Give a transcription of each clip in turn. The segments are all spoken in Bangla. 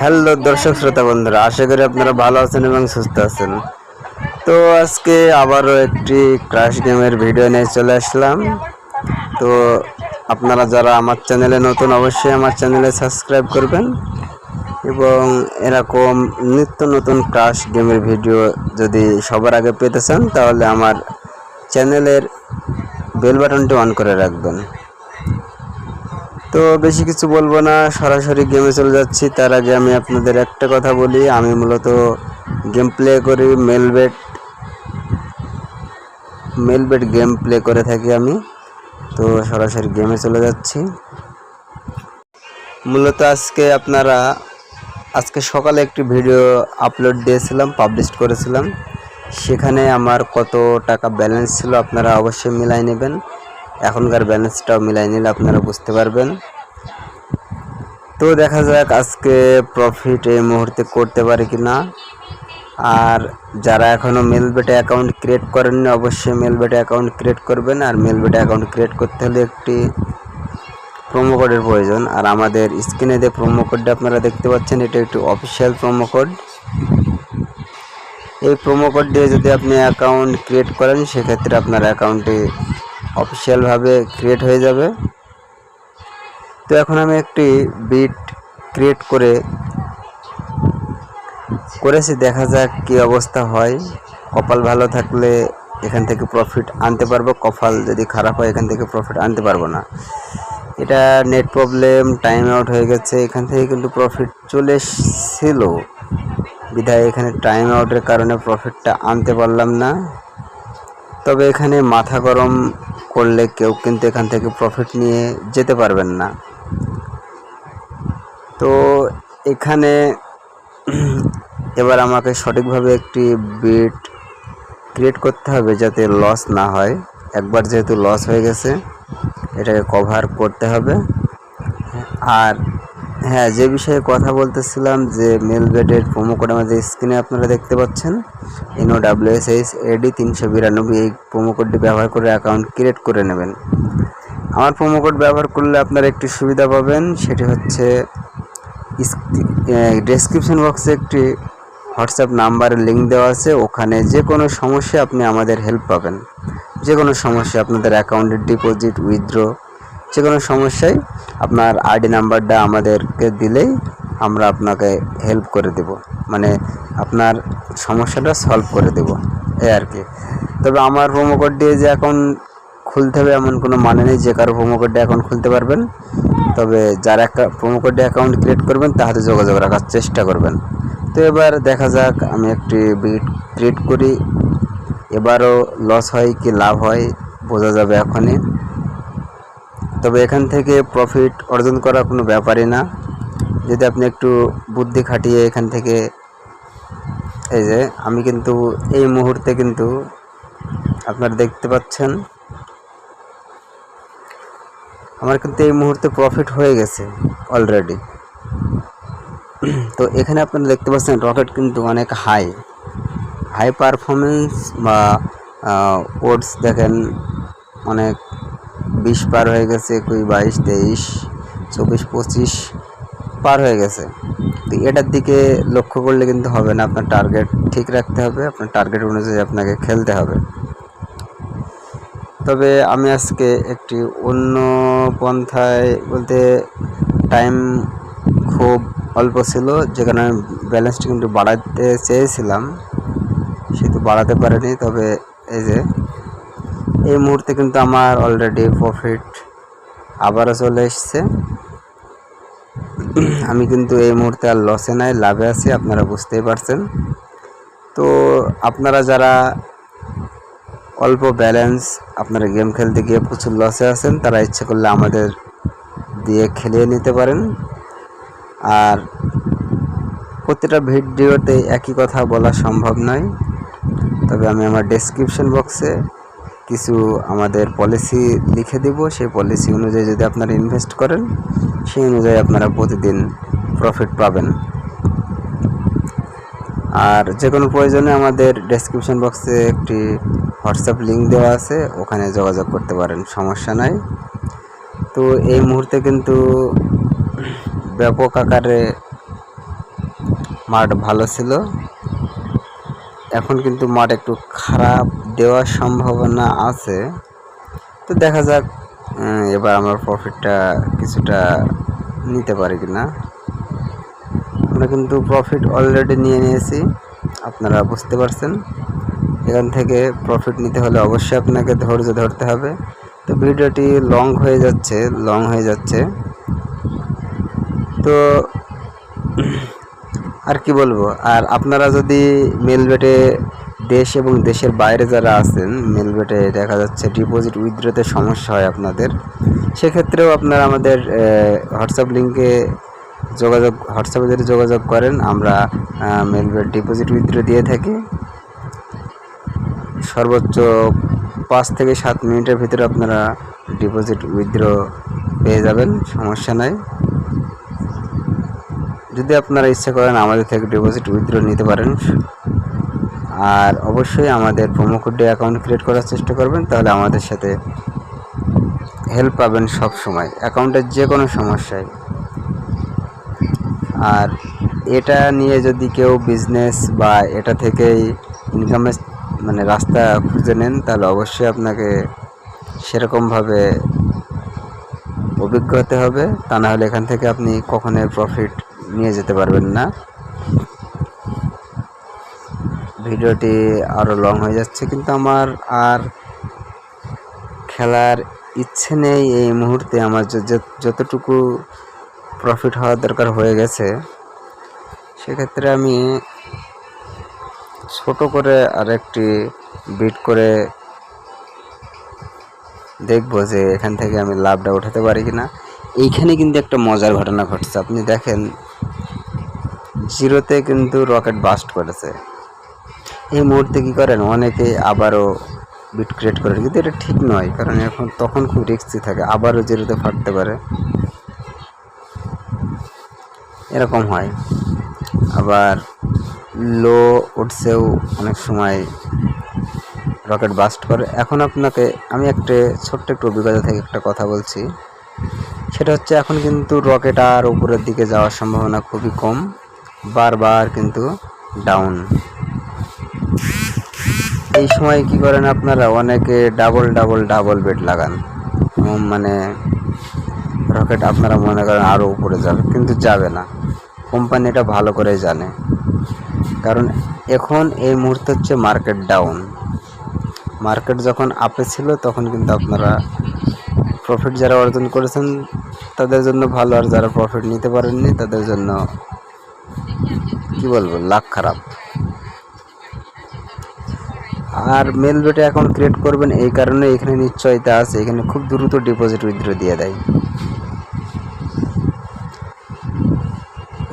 হ্যালো দর্শক শ্রোতা বন্ধুরা, আশা করি আপনারা ভালো আছেন এবং সুস্থ আছেন। তো আজকে আবারও একটি ক্রাশ গেমের ভিডিও নিয়ে চলে আসলাম। তো আপনারা যারা আমার চ্যানেলে নতুন, অবশ্যই আমার চ্যানেলে সাবস্ক্রাইব করবেন এবং এরকম নিত্য নতুন ক্রাশ গেমের ভিডিও যদি সবার আগে পেতে চান, তাহলে আমার চ্যানেলের বেল বাটনটি অন করে রাখবেন। তো বেশি কিছু বলব না, সরাসরি গেমে চলে যাচ্ছি। তার আগে আমি আপনাদের একটা কথা বলি। আমি মূলত গেম প্লে করি মেলবেট মেলবেট গেম প্লে করে থাকি আমি। তো সরাসরি গেমে চলে যাচ্ছি। মূলত আজকে আপনারা, আজকে সকালে একটি ভিডিও আপলোড দিয়েছিলাম পাবলিশ করেছিলাম। সেখানে আমার কত টাকা ব্যালেন্স ছিল আপনারা অবশ্যই মিলাই নেবেন। এখনকার ব্যালেন্সটাও মিলাই নিলে আপনারা বুঝতে পারবেন। তো দেখা যাক আজকে প্রফিট এই মুহূর্তে করতে পারে কি না আর যারা এখনও মেলবেটে অ্যাকাউন্ট ক্রিয়েট করেননি, অবশ্যই মেলবেটে অ্যাকাউন্ট ক্রিয়েট করবেন। আর মেলবেটে অ্যাকাউন্ট ক্রিয়েট করতে হলে একটি প্রোমো কোডের প্রয়োজন। আর আমাদের স্ক্রিনে যে প্রোমো কোডটা আপনারা দেখতে পাচ্ছেন, এটা একটি অফিসিয়াল প্রোমো কোড এই প্রোমো কোড দিয়ে যদি আপনি অ্যাকাউন্ট ক্রিয়েট করেন, সেক্ষেত্রে আপনার অ্যাকাউন্টটি অফিসিয়ালভাবে ক্রিয়েট হয়ে যাবে। তো এখন আমি একটি বিট ক্রিয়েট করে করেছি, দেখা যাক কি অবস্থা হয়। কপাল ভালো থাকলে এখান থেকে প্রফিট আনতে পারব, কপাল যদি খারাপ হয় এখান থেকে প্রফিট আনতে পারব না। এটা নেট প্রবলেম টাইম আউট হয়ে গেছে, এখান থেকে কিন্তু প্রফিট চলে এসেছিল। বিধায় এখানে টাইম আউটের কারণে প্রফিটটা আনতে পারলাম না। তবে এখানে মাথা গরম করলে কেউ কিন্তু এখান থেকে প্রফিট নিয়ে যেতে পারবেন না। তো এখানে এবার আমাকে সঠিকভাবে একটি বিট ক্রিয়েট করতে হবে যাতে লস না হয়। একবার যেহেতু লস হয়ে গেছে, এটাকে কভার করতে হবে। আর হ্যাঁ যে বিষয়ে কথা বলতেছিলাম যে মেল বেডের প্রোমো কোড আমাদের স্ক্রিনে আপনারা দেখতে পাচ্ছেন। NO W S H AD তিনশো বিরানব্বই, এই প্রোমো কোডটি ব্যবহার করে অ্যাকাউন্ট ক্রিয়েট করে নেবেন। আমার প্রোমো কোড ব্যবহার করলে আপনারা একটি সুবিধা পাবেন, সেটি হচ্ছে ডেসক্রিপশন বক্সে একটি হোয়াটসঅ্যাপ নাম্বারের লিঙ্ক দেওয়া আছে। ওখানে যে কোনো সমস্যা আপনি আমাদের হেল্প পাবেন। যে কোনো সমস্যা আপনাদের অ্যাকাউন্টের ডিপোজিট উইথড্র যে কোনো সমস্যায় আপনার আইডি নাম্বারটা আমাদেরকে দিলেই আমরা আপনাকে হেল্প করে দেব। মানে আপনার সমস্যাটা সলভ করে দেব এই আর কি। তবে আমার প্রোমো কোড দিয়ে যে অ্যাকাউন্ট খুলতে হবে এমন কোনো মানে নেই, যে কারও প্রোমো কোডে অ্যাকাউন্ট খুলতে পারবেন। তবে যারা একটা প্রোমো কোডে অ্যাকাউন্ট ক্রিয়েট করবেন তাহাতে যোগাযোগ রাখার চেষ্টা করবেন। তো এবার দেখা যাক, আমি একটি বিট ক্রিয়েট করি। এবারও লস হয় কি লাভ হয়, বোঝা যাবে এখনই। তবে এখান থেকে প্রফিট অর্জন করা কোনো ব্যাপারই না। যদি আপনি একটু বুদ্ধি খাটিয়ে এখান থেকে, এই যে আমি কিন্তু এই মুহূর্তে কিন্তু আপনারা দেখতে পাচ্ছেন, আমার কিন্তু এই মুহূর্তে প্রফিট হয়ে গেছে অলরেডি তো এখানে আপনারা দেখতে পাচ্ছেন রকেট কিন্তু অনেক হাই হাই পারফরমেন্স বা ওডস দেখেন অনেক বিশ পার হয়ে গেছে, একুশ, বাইশ, তেইশ, চব্বিশ, পঁচিশ পার হয়ে গেছে। তো এটার দিকে লক্ষ্য করলে কিন্তু হবে না, আপনার টার্গেট ঠিক রাখতে হবে, আপনার টার্গেট অনুযায়ী আপনাকে খেলতে হবে। তবে আমি আজকে একটি অন্য পন্থায় বলতে টাইম খুব অল্প ছিল যেখানে আমি ব্যালেন্সটা কিন্তু বাড়াতে চেয়েছিলাম, সেহেতু বাড়াতে পারিনি, তবে এই যে এই মুহূর্তে কিন্তু আমার অলরেডি প্রফিট আবারও চলে এসছে। আমি কিন্তু এই মুহূর্তে আর লসে নাই, লাভে আছি, আপনারা বুঝতেই পারছেন। তো আপনারা যারা অল্প ব্যালেন্স আপনারা গেম খেলতে গিয়ে প্রচুর লসে আছেন, তারা ইচ্ছে করলে আমাদের দিয়ে খেলিয়ে নিতে পারেন। আর প্রতিটা ভিডিওতে একই কথা বলা সম্ভব নয়, তবে আমি আমার ডেসক্রিপশন বক্সে কিছু আমাদের পলিসি লিখে দিব, সেই পলিসি অনুযায়ী যদি আপনারা ইনভেস্ট করেন, সেই অনুযায়ী আপনারা প্রতিদিন প্রফিট পাবেন। আর যে কোনো প্রয়োজনে আমাদের ডেসক্রিপশন বক্সে একটি হোয়াটসঅ্যাপ লিঙ্ক দেওয়া আছে, ওখানে যোগাযোগ করতে পারেন, সমস্যা নাই। তো এই মুহূর্তে কিন্তু ব্যাপক আকারে মাঠ ভালো ছিল। এখন কিন্তু মাঠ একটু খারাপ দেওয়ার সম্ভাবনা আছে। তো দেখা যাক এবার আমরা প্রফিটটা কিছুটা নিতে পারি কিনা। আমরা কিন্তু প্রফিট অলরেডি নিয়ে নিয়েছি, আপনারা বুঝতে পারছেন। এখান থেকে প্রফিট নিতে হলে অবশ্যই আপনাকে ধৈর্য ধরতে হবে। তো ভিডিওটি লং হয়ে যাচ্ছে লং হয়ে যাচ্ছে। তো আর কি বলব? আর আপনারা যদি মেলবেটে দেশ এবং দেশের বাইরে যারা আছেন, মেলবেটে দেখা যাচ্ছে ডিপোজিট উইথড্রোতে সমস্যা হয় আপনাদের। সেক্ষেত্রেও আপনারা আমাদের হোয়াটসঅ্যাপ লিঙ্কে যোগাযোগ হোয়াটসঅ্যাপে যদি যোগাযোগ করেন, আমরা মেলবেট ডিপোজিট উইথড্রো দিয়ে থাকি। সর্বোচ্চ পাঁচ থেকে সাত মিনিটের ভিতরে আপনারা ডিপোজিট উইথড্রো পেয়ে যাবেন, সমস্যা নাই। যদি আপনারা ইচ্ছা করেন আমাদের থেকে ডিপোজিট উইথড্র নিতে পারেন। আর অবশ্যই আমাদের প্রোমো কোড অ্যাকাউন্ট ক্রিয়েট করার চেষ্টা করবেন, তাহলে আমাদের সাথে হেল্প পাবেন সব সময় অ্যাকাউন্টের যে কোনো সমস্যায়। আর এটা নিয়ে যদি কেউ বিজনেস বা এটা থেকেই ইনকামের মানে রাস্তা খুঁজে নেন, তাহলে অবশ্যই আপনাকে সেরকমভাবে অভিজ্ঞ হতে হবে। তা না হলে এখান থেকে আপনি কখনোই প্রফিট নিয়ে যেতে পারবেন না। ভিডিওটি আরও লং হয়ে যাচ্ছে, কিন্তু আমার আর খেলার ইচ্ছে নেই এই মুহূর্তে। আমার যতটুকু প্রফিট হওয়ার দরকার হয়ে গেছে, সেক্ষেত্রে আমি ছোট করে আরেকটি বিট করে দেখব যে এখান থেকে আমি লাভটা উঠাতে পারি কিনা। এইখানে কিন্তু একটা মজার ঘটনা ঘটছে। আপনি দেখেন জিরোতে কিন্তু রকেট বাস্ট করেছে। এই মুহূর্তে কী করেন? অনেকে আবারও বিট ক্রিয়েট করেন। কিন্তু এটা ঠিক নয়, কারণ এখন তখন খুব রিস্কি থাকে। আবারও জিরোতে ফাটতে পারে। এরকম হয়। আবার লো উঠছেও অনেক সময় রকেট বাস্ট করে। এখন আপনাকে আমি একটা ছোট্ট একটু অভিজ্ঞতা থেকে একটা কথা বলছি। সেটা হচ্ছে এখন কিন্তু রকেট আর উপরের দিকে যাওয়ার সম্ভাবনা খুবই কম। বারবার কিন্তু ডাউন এই সময় কি করেন আপনারা? অনেকে ডাবল ডাবল ডাবল বেড লাগান। মানে রকেট আপনারা মনে করেন আরও উপরে যাবে কিন্তু যাবে না। কোম্পানি এটা ভালো করে জানে। কারণ এখন এই মুহূর্তে হচ্ছে মার্কেট ডাউন মার্কেট যখন আপে ছিল, তখন কিন্তু আপনারা প্রফিট যারা অর্জন করেছেন, তাদের জন্য ভালো। আর যারা প্রফিট নিতে পারেননি, তাদের জন্য কি বলব লাখ খারাপ। আর মেল বেটে অ্যাকাউন্ট ক্রিয়েট করবেন এই কারণে এখানে নিশ্চয়তা আছে, এখানে খুব দ্রুত ডিপোজিট উইথড্র দিয়ে দেয়।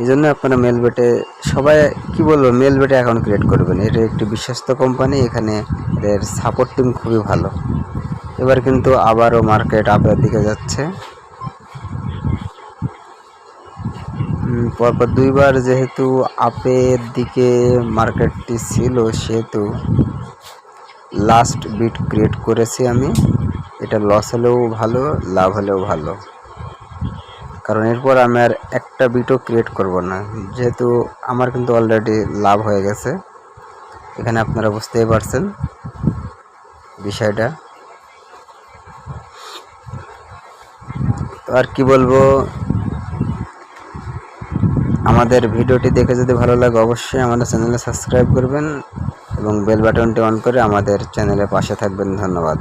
এই জন্য আপনারা মেল বেটে সবাই, কি বলব মেল বেটে অ্যাকাউন্ট ক্রিয়েট করবেন। এটা একটি বিশ্বস্ত কোম্পানি এখানে এদের সাপোর্ট টিম খুবই ভালো। এবার কিন্তু আবারও মার্কেট আপের দিকে যাচ্ছে। পরপর দুইবার যেহেতু আপের দিকে মার্কেটটি ছিল, সেহেতু লাস্ট বিট ক্রিয়েট করেছি আমি। এটা লস হলেও ভালো, লাভ হলেও ভালো। কারণ এরপর আমি আর একটা বিটও ক্রিয়েট করব না। যেহেতু আমার কিন্তু অলরেডি লাভ হয়ে গেছে। এখানে আপনারা বুঝতেই পারছেন বিষয়টা। তো আর কি বলব? আমাদের ভিডিওটি দেখে যদি ভালো লাগে, অবশ্যই আমাদের চ্যানেলে সাবস্ক্রাইব করবেন এবং বেল বাটনটি অন করে আমাদের চ্যানেলে পাশে থাকবেন। ধন্যবাদ।